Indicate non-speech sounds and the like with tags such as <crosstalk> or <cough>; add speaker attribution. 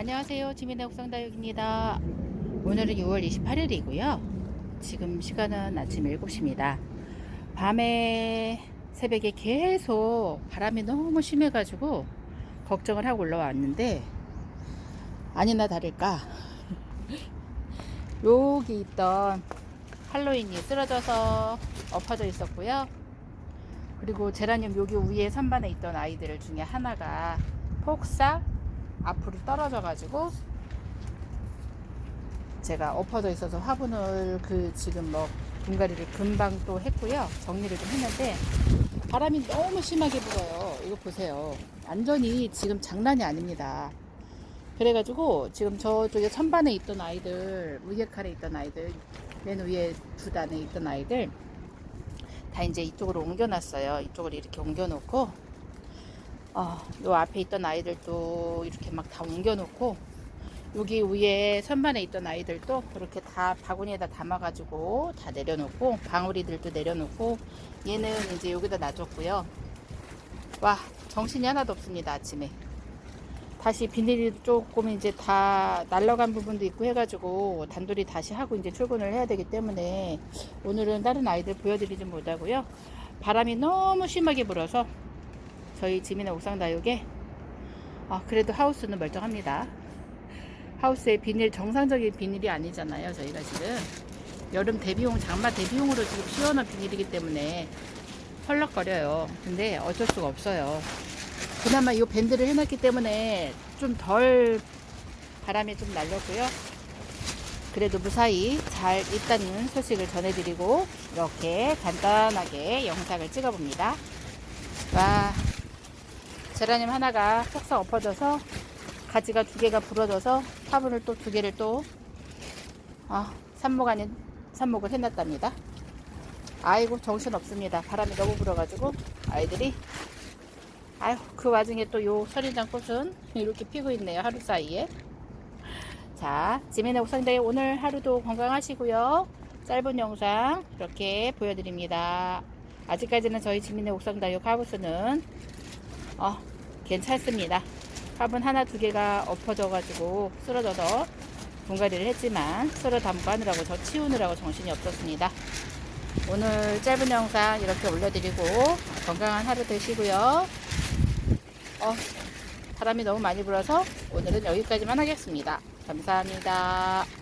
Speaker 1: 안녕하세요. 지민의 옥상다육입니다. 오늘은 6월 28일이고요. 지금 시간은 아침 7시입니다. 밤에 새벽에 계속 바람이 너무 심해가지고 걱정을 하고 올라왔는데 아니나 다를까 <laughs> 여기 있던 할로윈이 쓰러져서 엎어져 있었고요. 그리고 제라늄 여기 위에 선반에 있던 아이들 중에 하나가 폭삭 앞으로 떨어져 가지고 제가 엎어져 있어서 화분을 그 지금 뭐 분갈이를 금방 또 했고요. 정리를 좀 했는데 바람이 너무 심하게 불어요. 이거 보세요. 완전히 지금 장난이 아닙니다. 그래가지고 지금 저쪽에 선반에 있던 아이들 위에 칼에 있던 아이들 맨 위에 두 단에 있던 아이들 다 이제 이쪽으로 옮겨놨어요. 이쪽으로 이렇게 옮겨놓고 어, 요 앞에 있던 아이들도 이렇게 막 다 옮겨놓고 여기 위에 선반에 있던 아이들도 그렇게 다 바구니에다 담아가지고 다 내려놓고 방울이들도 내려놓고 얘는 이제 여기다 놔줬고요. 와 정신이 하나도 없습니다 아침에. 다시 비닐이 조금 이제 다 날라간 부분도 있고 해가지고 단돌이 다시 하고 이제 출근을 해야 되기 때문에 오늘은 다른 아이들 보여드리지 못하고요. 바람이 너무 심하게 불어서 저희 지민의 옥상다육에 아, 그래도 하우스는 멀쩡합니다. 하우스의 비닐 정상적인 비닐이 아니잖아요. 저희가 지금 여름 대비용 장마 대비용으로 지금 씌워놓은 비닐이기 때문에 헐렁거려요. 근데 어쩔 수가 없어요. 그나마 이 밴드를 해놨기 때문에 좀 덜 바람이 좀 날렸고요. 그래도 무사히 잘 있다는 소식을 전해드리고 이렇게 간단하게 영상을 찍어봅니다. 와 제라늄 하나가 폭삭 엎어져서 가지가 두 개가 부러져서 화분을 또 두 개를 또 아, 삽목 아닌 삽목을 해놨답니다. 아이고 정신 없습니다. 바람이 너무 불어가지고 아이들이 아유 그 와중에 또요 설인장 꽃은 이렇게 피고 있네요 하루 사이에. 자 지민의 옥상대 오늘 하루도 건강하시고요. 짧은 영상 이렇게 보여드립니다. 아직까지는 저희 지민의 옥상다육 하우스는 어, 괜찮습니다. 화분 하나 두 개가 엎어져가지고 쓰러져서 분갈이를 했지만 쓸어 담고 하느라고 저 치우느라고 정신이 없었습니다. 오늘 짧은 영상 이렇게 올려드리고 건강한 하루 되시고요. 어, 바람이 너무 많이 불어서 오늘은 여기까지만 하겠습니다. 감사합니다.